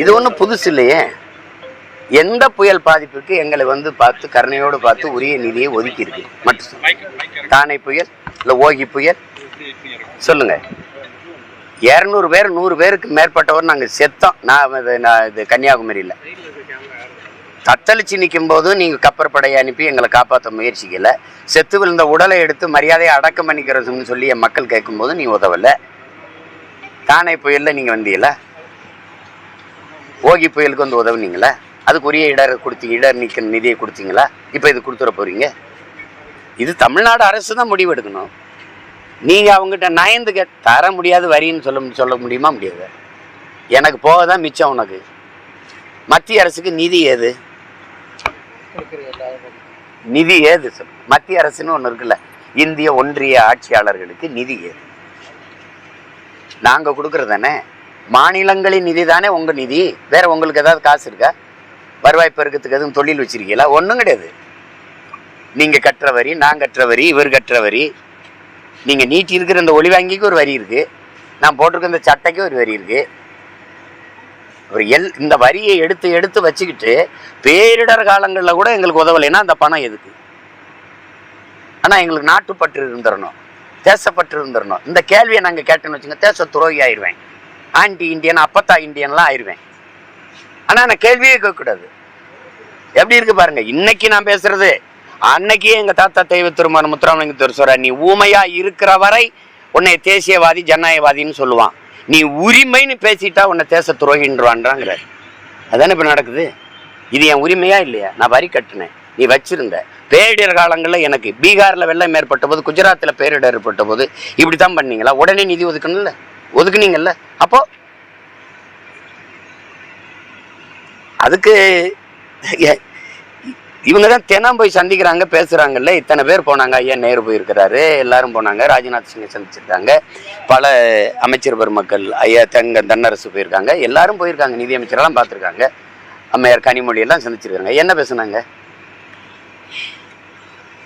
இது ஒன்றும் புதுசு இல்லையே. எந்த புயல் பாதிப்புக்கு எங்களை வந்து பார்த்து கருணையோடு பார்த்து உரிய நிதியை ஒதுக்கி இருக்கு மட்டும். தானே புயல் இல்லை ஓகி புயல்? சொல்லுங்க. இரநூறு பேர் நூறு பேருக்கு மேற்பட்டவர் நாங்கள் செத்தோம். நான் இது நான் இது கன்னியாகுமரியில். தத்தளிச்சு நிற்கும் போதும் நீங்கள் கப்பற்படையை அனுப்பி எங்களை காப்பாற்ற முயற்சிக்கல. செத்து விழுந்த உடலை எடுத்து மரியாதையை அடக்கம் பண்ணிக்கிறதுன்னு சொல்லி என் மக்கள் கேட்கும்போது நீ உதவலை. தானே புயலில் நீங்கள் வந்தீங்களா? ஓகி புயலுக்கு வந்து உதவுனீங்களா? அதுக்கு உரிய இடர் கொடுத்தீங்க இடர் நீக்க நிதியை கொடுத்தீங்களா? இப்போ இது கொடுத்துட போகிறீங்க இது தமிழ்நாடு அரசு தான் முடிவெடுக்கணும் நீங்கள் அவங்ககிட்ட நயந்து தர முடியாது வரின்னு சொல்ல சொல்ல முடியுமா முடியாது? எனக்கு போக தான் மிச்சம் உனக்கு. மத்திய அரசுக்கு நிதி ஏது? நிதி ஏது? சொல் மத்திய அரசுன்னு ஒன்று இருக்குல்ல. இந்திய ஒன்றிய ஆட்சியாளர்களுக்கு நிதி ஏது? நாங்கள் கொடுக்குறது தானே மாநிலங்களின் நிதி தானே உங்கள் நிதி? வேற உங்களுக்கு ஏதாவது காசு இருக்கா? வருவாய் பெருக்கத்துக்கு எதுவும் தொழில் வச்சிருக்கீங்களா? ஒன்றும் கிடையாது. நீங்கள் கட்டுற வரி நான் கட்டுற வரி இவர் கட்டுற வரி. நீங்கள் நீட்டி இருக்கிற இந்த ஒளி வாங்கிக்கு ஒரு வரி இருக்குது நான் போட்டிருக்க இந்த சட்டைக்கு ஒரு வரி இருக்குது ஒரு எல் இந்த வரியை எடுத்து எடுத்து வச்சுக்கிட்டு பேரிடர் காலங்களில் கூட எங்களுக்கு உதவலைன்னா அந்த பணம் எதுக்கு? ஆனால் எங்களுக்கு நாட்டுப்பற்று இருந்துடணும் தேசப்பற்று இருந்துடணும் இந்த கேள்வியை நாங்கள் கேட்டோன்னு வச்சுங்க தேச துரோகி ஆயிடுவேன். ஆன்டி இந்தியன் அப்பத்தா இந்தியன்லாம் ஆயிடுவேன் ஆனால் நான் கேள்வியே கேட்கக்கூடாது. எப்படி இருக்கு பாருங்க இன்னைக்கு நான் பேசுறது அன்னைக்கே எங்க தாத்தா தெய்வ திருமண முத்துராமலிங்க சொல்ற நீ ஊமையா இருக்கிற வரை உன்னை தேசியவாதி ஜனநாயகவாதின்னு சொல்லுவான். நீ உரிமைன்னு பேசிட்டா உன்னை தேச துரோகின்றான்றாங்கிற அதானே இப்போ நடக்குது? இது என் உரிமையா இல்லையா? நான் வரி கட்டினேன். நீ வச்சிருந்த. பேரிடர் காலங்களில் எனக்கு பீகாரில் வெள்ளம் ஏற்பட்ட போது குஜராத்தில் பேரிடர் ஏற்பட்ட போது இப்படி தான் பண்ணீங்களா? உடனே நிதி ஒதுக்கணும்ல? ஒதுக்குனீங்கல்ல? அப்போ? அதுக்கு இவங்க தான் தினம் போய் சந்திக்கிறாங்க பேசுறாங்கல்ல? இத்தனை பேர் போனாங்க. ஐயா நேரு போயிருக்கிறாரு. எல்லாரும் போனாங்க. ராஜ்நாத் சிங்கை சந்திச்சிருக்காங்க. பல அமைச்சர் பெருமக்கள் ஐயா தங்க தன்னரசு போயிருக்காங்க. எல்லாரும் போயிருக்காங்க. நிதி அமைச்சரெல்லாம் பார்த்துருக்காங்க. அம்மையார் கனிமொழி எல்லாம் சந்திச்சிருக்காங்க. என்ன பேசுனாங்க?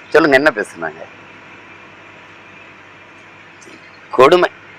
சொல்லுங்க என்ன பேசுனாங்க? கொடுமை.